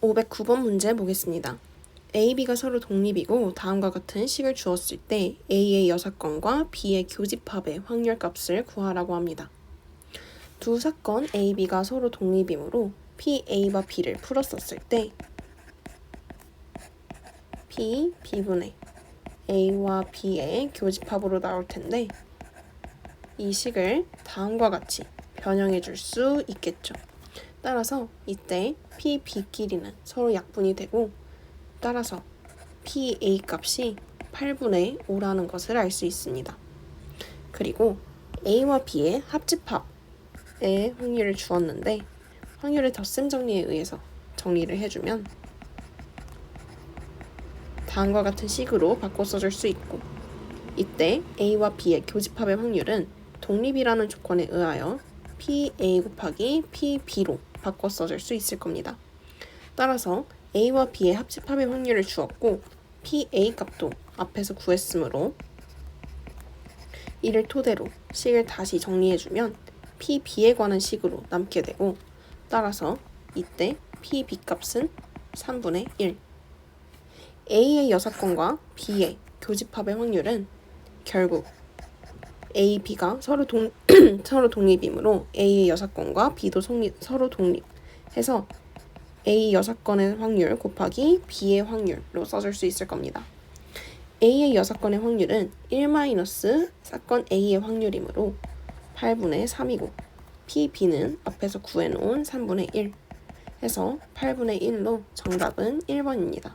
509번 문제 보겠습니다. A, B가 서로 독립이고 다음과 같은 식을 주었을 때 A의 여사건과 B의 교집합의 확률값을 구하라고 합니다. 두 사건 A, B가 서로 독립이므로 P, A와 B를 풀었었을 때 P, B분의 A와 B의 교집합으로 나올 텐데 이 식을 다음과 같이 변형해 줄 수 있겠죠. 따라서 이때 P, B끼리는 서로 약분이 되고 따라서 P, A 값이 8분의 5라는 것을 알 수 있습니다. 그리고 A와 B의 합집합의 확률을 주었는데 확률의 덧셈 정리에 의해서 정리를 해주면 다음과 같은 식으로 바꿔 써줄 수 있고 이때 A와 B의 교집합의 확률은 독립이라는 조건에 의하여 PA 곱하기 PB로 바꿔 써줄 수 있을 겁니다. 따라서 A와 B의 합집합의 확률을 주었고 PA 값도 앞에서 구했으므로 이를 토대로 식을 다시 정리해주면 PB에 관한 식으로 남게 되고 따라서 이때 PB 값은 3분의 1 A의 여사건과 B의 교집합의 확률은 결국 A, B가 서로 동 서로 독립이므로 A의 여사건과 B도 성립, 서로 독립해서 A 여사건의 확률 곱하기 B의 확률로 써줄 수 있을 겁니다. A의 여사건의 확률은 1 사건 A의 확률이므로 8분의 3이고 P, B는 앞에서 구해놓은 3분의 1 해서 8분의 1로 정답은 1번입니다.